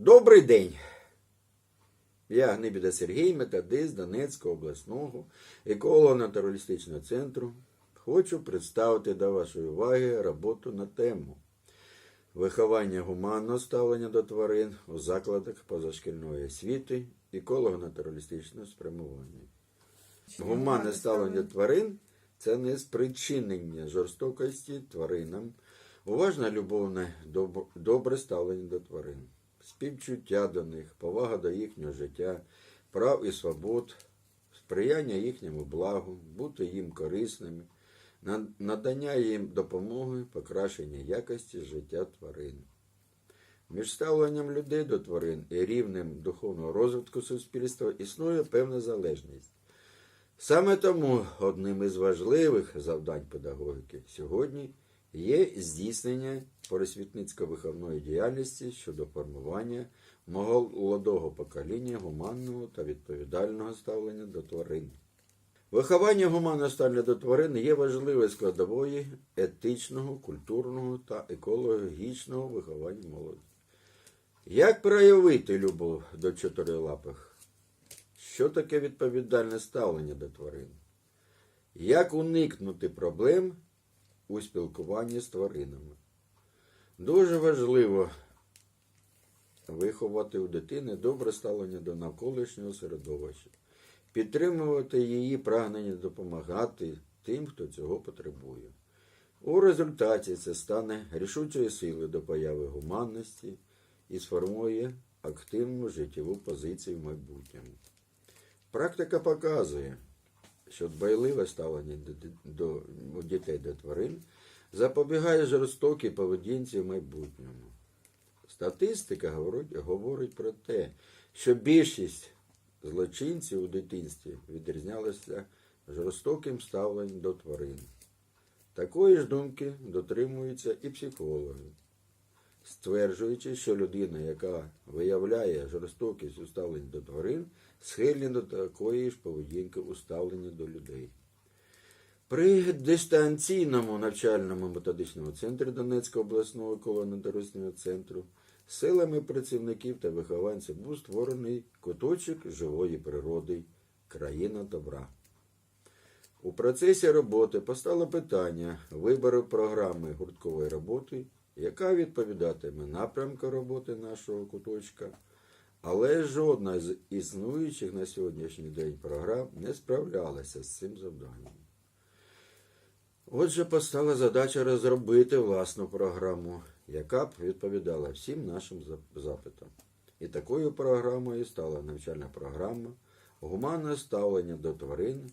Добрий день! Я Гнибіда Сергій, методист Донецького обласного еколого-натуралістичного центру. Хочу представити до вашої уваги роботу на тему виховання гуманного ставлення до тварин у закладах позашкільної освіти еколого-натуралістичного спрямування. Гуманне ставлення до тварин це не спричинення жорстокості тваринам, уважне любовне добре ставлення до тварин, співчуття до них, повага до їхнього життя, прав і свобод, сприяння їхньому благу, бути їм корисними, надання їм допомоги, покращення якості життя тварин. Між ставленням людей до тварин і рівнем духовного розвитку суспільства існує певна залежність. Саме тому одним із важливих завдань педагогіки сьогодні є здійснення просвітницько-виховної діяльності щодо формування молодого покоління гуманного та відповідального ставлення до тварин. Виховання гуманного ставлення до тварин є важливою складовою етичного, культурного та екологічного виховання молоді. Як проявити любов до чотирилапих? Що таке відповідальне ставлення до тварин? Як уникнути проблем у спілкуванні з тваринами? Дуже важливо виховати у дитини добре ставлення до навколишнього середовища, підтримувати її прагнення допомагати тим, хто цього потребує. У результаті це стане рішучою силою до появи гуманності і сформує активну життєву позицію в майбутньому. Практика показує, що дбайливе ставлення до, до, у дітей до тварин запобігає жорстокій поведінці в майбутньому. Статистика говорить, говорить про те, що більшість злочинців у дитинстві відрізнялися жорстоким ставленням до тварин. Такої ж думки дотримуються і психологи, стверджуючи, що людина, яка виявляє жорстокість у ставленні до тварин, схильна до такої ж поведінки у ставленні до людей. При дистанційному навчальному методичному центрі Донецького обласного еколого-натурального центру силами працівників та вихованців був створений куточок живої природи країна добра. У процесі роботи постало питання вибору програми гурткової роботи, яка відповідатиме напрямку роботи нашого куточка, але жодна з існуючих на сьогоднішній день програм не справлялася з цим завданням. Отже, постала задача розробити власну програму, яка б відповідала всім нашим запитам. І такою програмою стала навчальна програма Гуманне ставлення до тварин,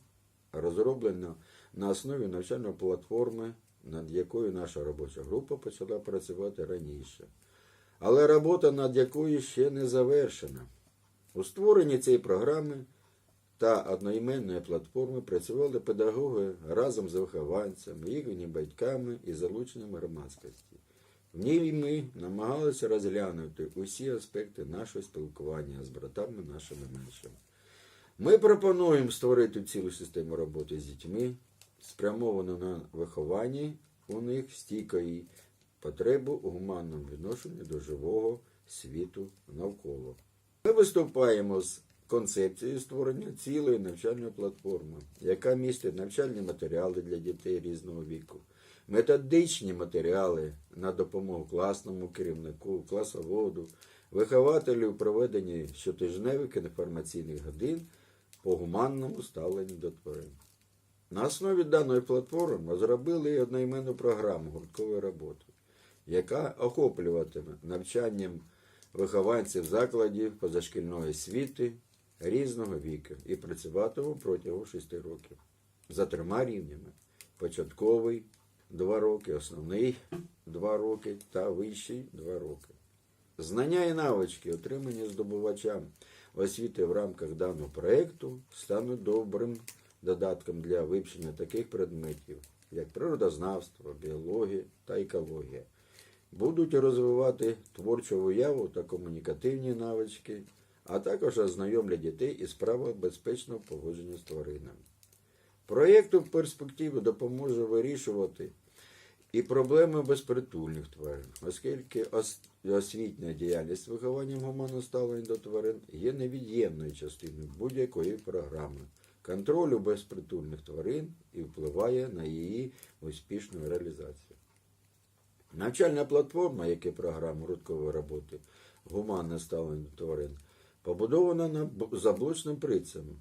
розроблена на основі навчальної платформи, над якою наша робоча група почала працювати раніше. Але робота над якою ще не завершена. У створенні цієї програми та одноіменної платформи працювали педагоги разом з вихованцями, їхніми батьками і залученням громадськості. В ній ми намагалися розглянути усі аспекти нашого спілкування з братами нашими меншими. Ми пропонуємо створити цілу систему роботи з дітьми, спрямовану на виховання у них стійкої потреби у гуманному відношенні до живого світу навколо. Ми виступаємо з концепцією створення цілої навчальної платформи, яка містить навчальні матеріали для дітей різного віку, методичні матеріали на допомогу класному керівнику, класоводу, вихователю у проведенні щотижневих інформаційних годин по гуманному ставленню до тварин. На основі даної платформи розробили одноіменну програму гурткової роботи, яка охоплюватиме навчанням вихованців закладів позашкільної освіти різного віку і працюватиме протягом 6 років за трьома рівнями: початковий 2 роки, основний 2 роки та вищий 2 роки. Знання і навички, отримані здобувачам освіти в рамках даного проєкту, стануть добрим додатком для вивчення таких предметів, як природознавство, біологія та екологія. Будуть розвивати творчу уяву та комунікативні навички, а також ознайомлять дітей із правил безпечного поводження з тваринами. Проєкт у перспективі допоможе вирішувати і проблеми безпритульних тварин, оскільки освітня діяльність вихованням гуманного ставлення до тварин є невід'ємною частиною будь-якої програми контролю безпритульних тварин і впливає на її успішну реалізацію. Навчальна платформа, як і програма рудкової роботи гуманне ставлення тварин, побудована на заблочним принципом,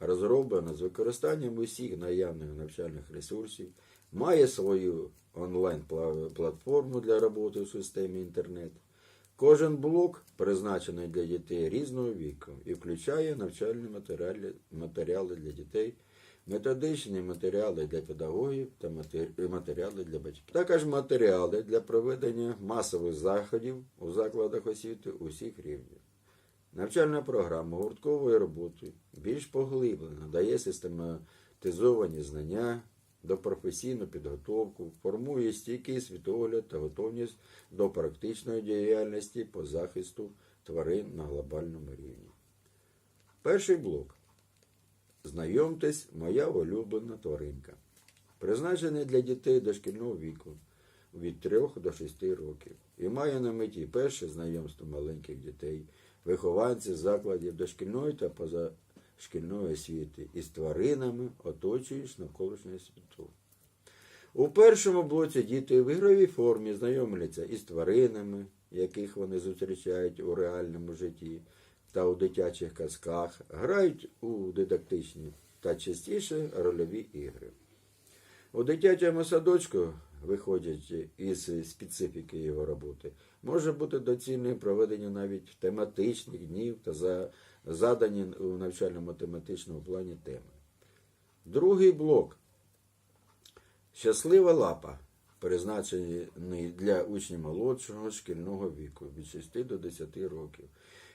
розроблена з використанням усіх наявних навчальних ресурсів, має свою онлайн-платформу для роботи в системі інтернет. Кожен блок призначений для дітей різного віку і включає навчальні матеріали для дітей, методичні матеріали для педагогів та матеріали для батьків. Також матеріали для проведення масових заходів у закладах освіти усіх рівнів. Навчальна програма гурткової роботи більш поглиблена, дає систематизовані знання до професійну підготовку, формує стійкий світогляд та готовність до практичної діяльності по захисту тварин на глобальному рівні. Перший блок. Знайомтесь, моя улюблена тваринка. Призначений для дітей дошкільного віку від 3 до 6 років і має на меті перше знайомство маленьких дітей, вихованців закладів дошкільної та позашкільної освіти із тваринами, оточуючи навколишнього світу. У першому блоці діти в ігровій формі знайомляться із тваринами, яких вони зустрічають у реальному житті та у дитячих казках, грають у дидактичні та частіше рольові ігри. У дитячому садочку, виходячи із специфіки його роботи, може бути доцільним проведення навіть тематичних днів та за- задані у навчально-математичному плані теми. Другий блок Щаслива лапа, призначений для учнів молодшого шкільного віку від 6 до 10 років,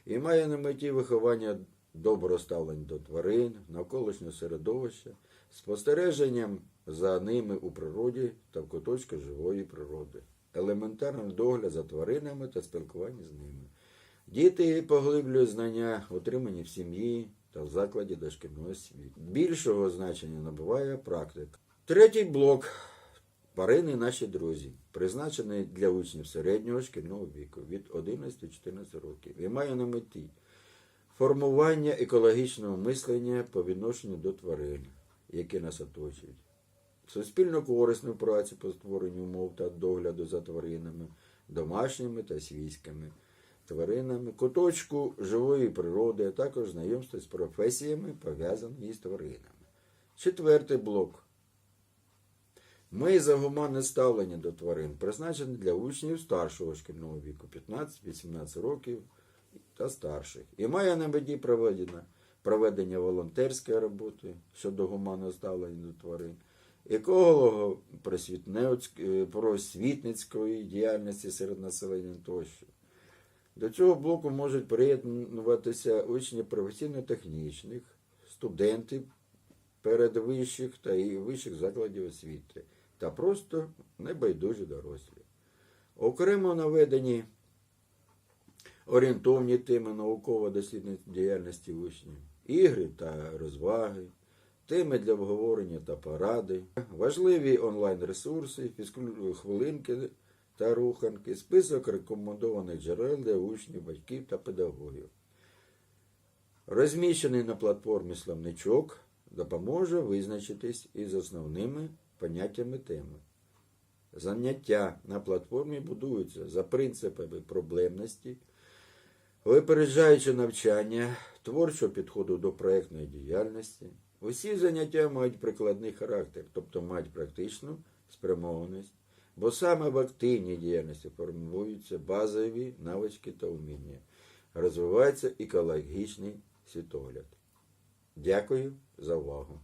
і має на меті виховання доброго ставлення до тварин, навколишнього середовища, спостереженням за ними у природі та в куточку живої природи, елементарний догляд за тваринами та спілкування з ними. Діти поглиблюють знання, отримані в сім'ї та в закладі дошкільної освіти. Більшого значення набуває практика. Третій блок Тварини наші друзі, призначений для учнів середнього шкільного віку від 11-14 років і має на меті формування екологічного мислення по відношенню до тварин, які нас оточують, суспільно корисну працю по створенню умов та догляду за тваринами, домашніми та свійськими тваринами, куточку живої природи, а також знайомство з професіями, пов'язаними з тваринами. Четвертий блок. Ми за гуманне ставлення до тварин призначені для учнів старшого шкільного віку 15-18 років та старших. І має на меті проведення, проведення волонтерської роботи щодо гуманного ставлення до тварин, еколого просвітницької діяльності серед населення тощо. До цього блоку можуть приєднуватися учні професійно-технічних, студенти передвищих та і вищих закладів освіти та просто небайдужі дорослі. Окремо наведені орієнтовні теми науково-дослідної діяльності учнів, ігри та розваги, теми для обговорення та поради, важливі онлайн-ресурси, фізкульт-хвилинки та руханки, список рекомендованих джерел для учнів, батьків та педагогів. Розміщений на платформі словничок допоможе визначитись із основними поняттями теми. Заняття на платформі будуються за принципами проблемності, випереджаючи навчання, творчого підходу до проєктної діяльності. Усі заняття мають прикладний характер, тобто мають практичну спрямованість, бо саме в активній діяльності формуються базові навички та вміння, розвивається екологічний світогляд. Дякую за увагу.